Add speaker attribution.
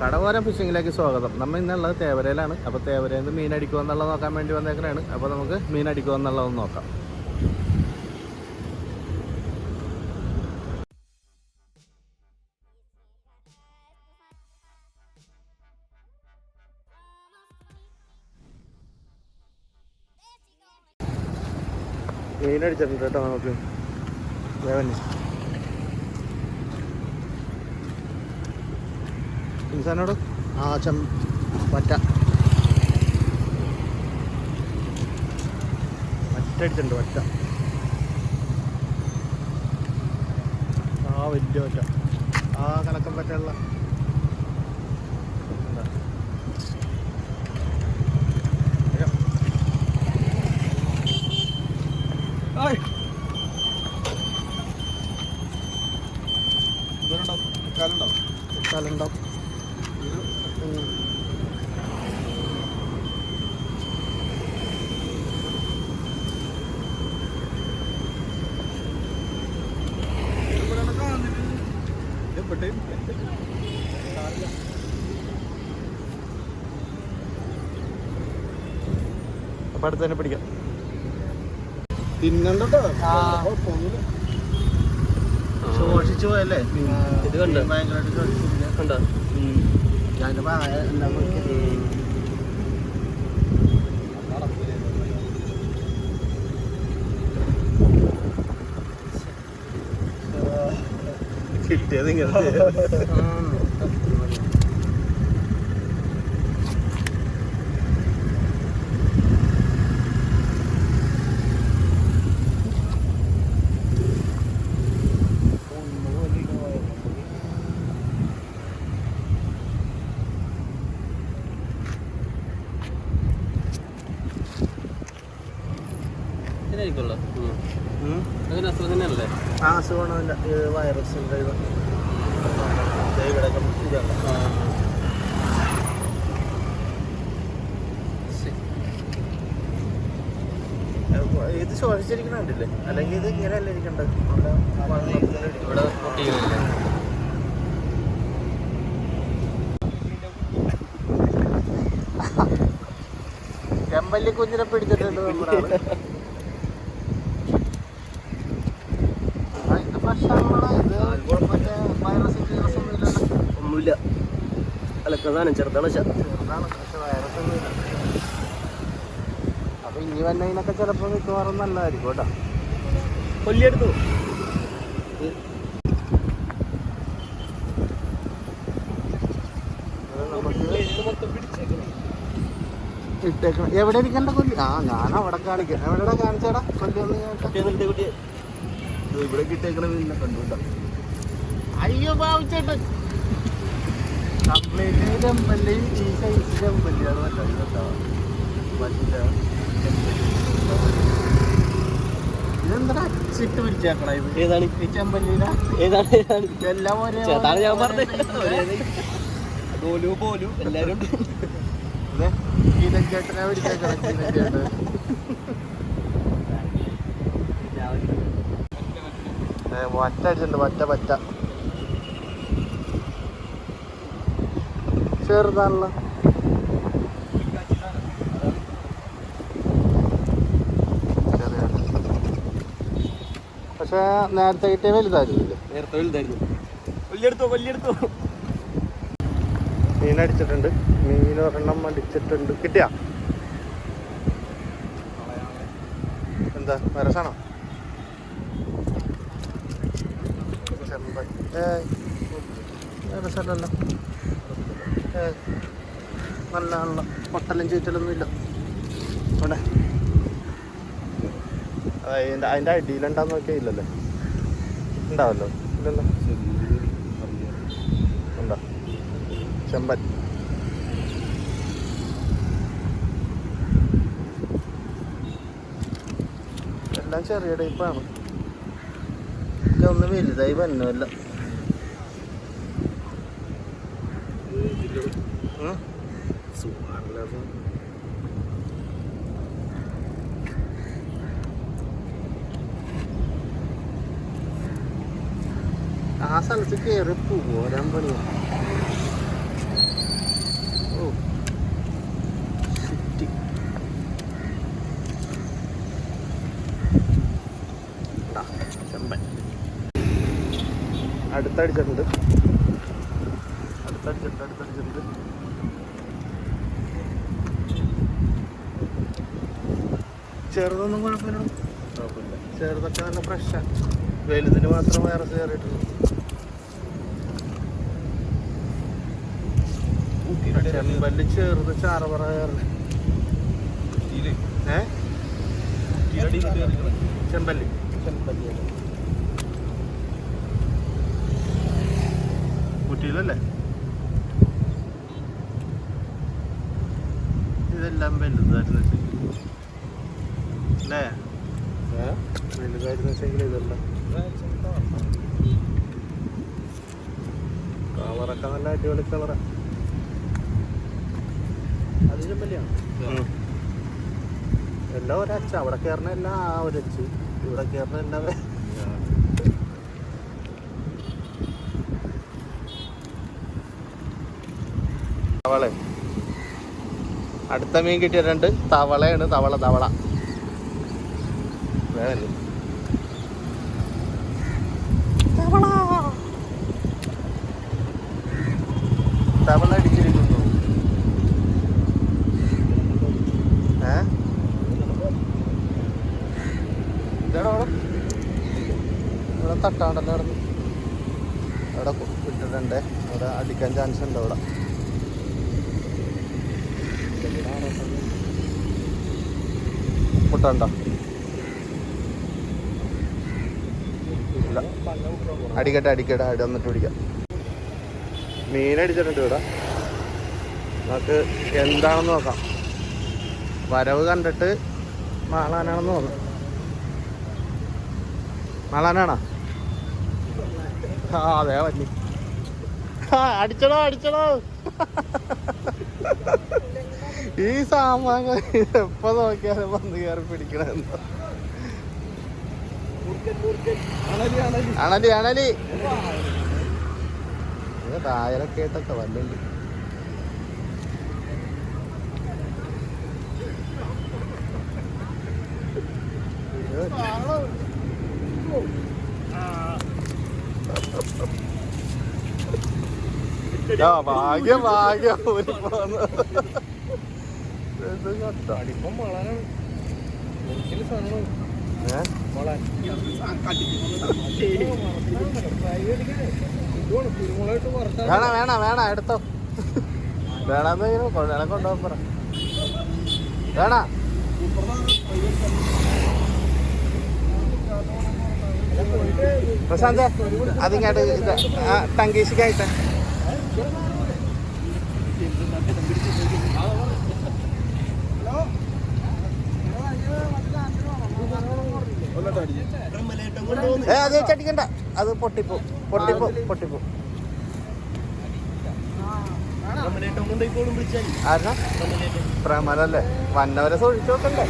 Speaker 1: കടവോരം ഫിഷിങ്ങിലേക്ക് സ്വാഗതം. നമ്മൾ ഇന്നുള്ളത് തേവരയിലാണ്. അപ്പോൾ തേവരയിൽ നിന്ന് മീൻ അടിക്കുക എന്നുള്ളത് നോക്കാൻ വേണ്ടി വന്നേക്കണാണ്. അപ്പോൾ നമുക്ക് മീൻ അടിക്കുക എന്നുള്ളത് നോക്കാം. മീൻ അടിച്ചിട്ടുണ്ട് കേട്ടോ നമുക്ക്. ദേവന് ഇൻസാനോട് ആ ചം പറ്റ പറ്റ അടിച്ചിട്ടുണ്ട് പറ്റ ആ വലിയ പറ്റ ആ കലക്കം പറ്റുള്ള അപ്പൊ അടുത്ത് തന്നെ പിടിക്കാം.
Speaker 2: തിന്നണ്ടോ
Speaker 1: ശോഷിച്ചു പോയല്ലേ?
Speaker 2: ഇത് കണ്ടോ?
Speaker 1: ഭയങ്കരമായിട്ട് ശോഷിച്ചിട്ടില്ല.
Speaker 2: കണ്ടോ?
Speaker 1: ഞാനിപ്പോ ആ- എന്താ നോക്കിയത്? കിട്ടിയത് ഇങ്ങനെ ആ ഉണ്ട് ഇത്. ഇതാണ്. ഇത് ശോഷിച്ചിരിക്കണില്ലേ അല്ലെങ്കിൽ ഇത് ഇങ്ങനെയല്ല ഇരിക്കണ്ടത്?
Speaker 2: ഇവിടെ പൊട്ടിയില്ലേ
Speaker 1: ചെമ്പല്ലി കുഞ്ഞിനെ പിടിച്ചിട്ടുണ്ട് നമ്മുടെ ആൾ. ആ, ഇത് fresh ആണല്ലോടാ. ഇത് മറ്റേ virus virus ഒന്നും ഇല്ലല്ലോ.
Speaker 2: ഒന്നുമില്ല അല്ല പ്രധാനം
Speaker 1: ചെറുതാണ്, ഇല്ല. അപ്പൊ ഇനി വന്നതിനൊക്കെ ചിലപ്പോ മിക്കവാറും നല്ലതായിരിക്കും കേട്ടോ.
Speaker 2: കൊല്ലിയെടുത്തു.
Speaker 1: ഇട്ടേക്കണം. എവിടെ ഇരിക്കണ്ട കൊല്ലി? ആ ഞാൻ അവിടെ കാണിക്കാം. എവിടെടാ കാണിച്ചേടാ? കൊല്ലി ഒന്ന് കേട്ടോ. ഇവിടെ കിട്ടേക്കണ പിന്നെ കണ്ടുകൂട്ടാ അയ്യോ ഭാവിച്ചേട്ട് കംപ്ലീറ്റ് ചെമ്പല്ലി ഈ സൈസ് ചെമ്പല്ലിയാണ് മറ്റേ? മറ്റേ ഇതെന്താ അച്ചിട്ട് പിടിച്ചേക്കണ
Speaker 2: ഏതാണ്
Speaker 1: ഈ
Speaker 2: ഏതാണ് ഏതാണ്
Speaker 1: എല്ലാം ഒരേ
Speaker 2: ചേർത്താണ് ഞാൻ
Speaker 1: പറഞ്ഞു.
Speaker 2: പോലു പോലു എല്ലാരും ഉണ്ട്
Speaker 1: ഇതേ, ഗീതൻ ചേട്ടനെ പിടിച്ചേക്കണ ഗീതൻ ചേട്ടൻ ഏ, അടിച്ചിട്ടുണ്ട് ഒറ്റ വറ്റ ചെറുതാണല്ലോ പക്ഷെ നേരത്തെ കിട്ടിയ വലുതായിരുന്നില്ലേ?
Speaker 2: നേരത്തെ വലുതായിരുന്നു. വലിയെടുത്തോ വലിയെടുത്തോ.
Speaker 1: മീൻ അടിച്ചിട്ടുണ്ട്. മീൻ ഒരെണ്ണം അടിച്ചിട്ടുണ്ട്. കിട്ടിയാ? എന്താ വരസാണോ ചെമ്പൻ ഏയ് വരസല്ലല്ലോ ഏയ് നല്ല നല്ല പൊട്ടലും ചീറ്റലൊന്നും ഇല്ല. അവിടെ. അതിന്റെ അതിന്റെ അടിയിലുണ്ടാന്ന് നോക്കിയാൽ ഇല്ലല്ലേ? ഉണ്ടാവല്ലോ? ഇല്ലല്ലോ? ഉണ്ടോ? ചെമ്പൻ. എല്ലാം ചെറിയ ടൈപ്പാണ്. ഇതൊന്നും വലുതായി വന്നല്ല സുമാറില്ല ആ സ്ഥലത്ത് കയറി പോരാൻ പണിയാ ഓ. ഷിറ്റ് ചെമ്പൻ. അടുത്തടിച്ചിട്ടുണ്ട്. അടുത്തടിച്ചിട്ടുണ്ട് അടുത്തടിച്ചിട്ടുണ്ട്. ചെറുതൊന്നും കുഴപ്പമില്ല. ചെറുതൊക്കെ നല്ല ഫ്രഷാണ് വലുതിന് മാത്രം വൈറസ് കയറിയിട്ടുള്ളൂ ചെമ്പൽ ചെറുത് ചാറപറ കയറി ഏ? ചെമ്പല്ലി. കുറ്റിയിലല്ലേ ഇതെല്ലാം വലുതായിരുന്നു അല്ലേ വലുതായിരുന്നു വെച്ചെങ്കിൽ ഇതല്ല കളറൊക്കെ നല്ല അടിപൊളി കളറാ.
Speaker 2: അതിലും ചെമ്പല്ലിയാണ്
Speaker 1: എല്ലാം ഒരച്ച. അവിടെ കയറണ എല്ലാം ആ ഒരച്ച്. ഇവിടെ കയറണ എല്ലാം തവള. അടുത്ത മീൻ കിട്ടിയ രണ്ട് തവളയാണ് തവള തവള. വേണല്ലേ തവള തവള അടിച്ചിരിക്കുന്നു ഏ ഇതാടാ അവിടെ ഇവിടെ അവിടെ അവിടെ വിട്ടിട്ടുണ്ട്. അവിടെ അടിക്കാൻ ചാൻസ് ഉണ്ട് അവിടെ. മുട്ടുണ്ടോ ഇല്ല. അടിക്കട്ടെ അടിക്കട്ടെ. അടി വന്നിട്ട് പിടിക്കാം. മീനടിച്ചിട്ടുണ്ട് ഇവിടെ. നമുക്ക് എന്താണെന്ന് നോക്കാം. വരവ് കണ്ടിട്ട് മാളാനാണെന്ന് തോന്നുന്നു. മാളാനാണോ? ആ അതെ അടിച്ചടോ അടിച്ചടോ. ഈ സാമാങ്ങ എപ്പോ നോക്കിയാലും വന്ന് കയറി പിടിക്കണെന്ന്. അണലി അണലി. തായലൊക്കെ ആയിട്ടൊക്കെ വല്ലുണ്ട് ആ ഭാഗ്യം ഭാഗ്യം ഊരി പോന്ന്. ഇത് കണ്ടോ?
Speaker 2: അടിപ്പം വളരാണ് ഒരിക്കലും സാധനം
Speaker 1: ഏ?
Speaker 2: വളാൻ കുരുമുളകിട്ട് വറുത്താൽ
Speaker 1: വേണ വേണ വേണ. എടുത്തോ. വേണമെന്നെങ്കിലും പറ. വേണ. പ്രശാന്ത് അതിങ്ങാട്ട് ഇത് ആ ടങ്കീശിക്കായിട്ട് ഏ അത് വെച്ചടിക്കണ്ട അത് പൊട്ടിപ്പോ പൊട്ടിപ്പോ പൊട്ടിപ്പോ.
Speaker 2: ആരാ
Speaker 1: പ്രമലല്ലേ വന്നവരെ സൂക്ഷിച്ചു നോക്കണ്ടേ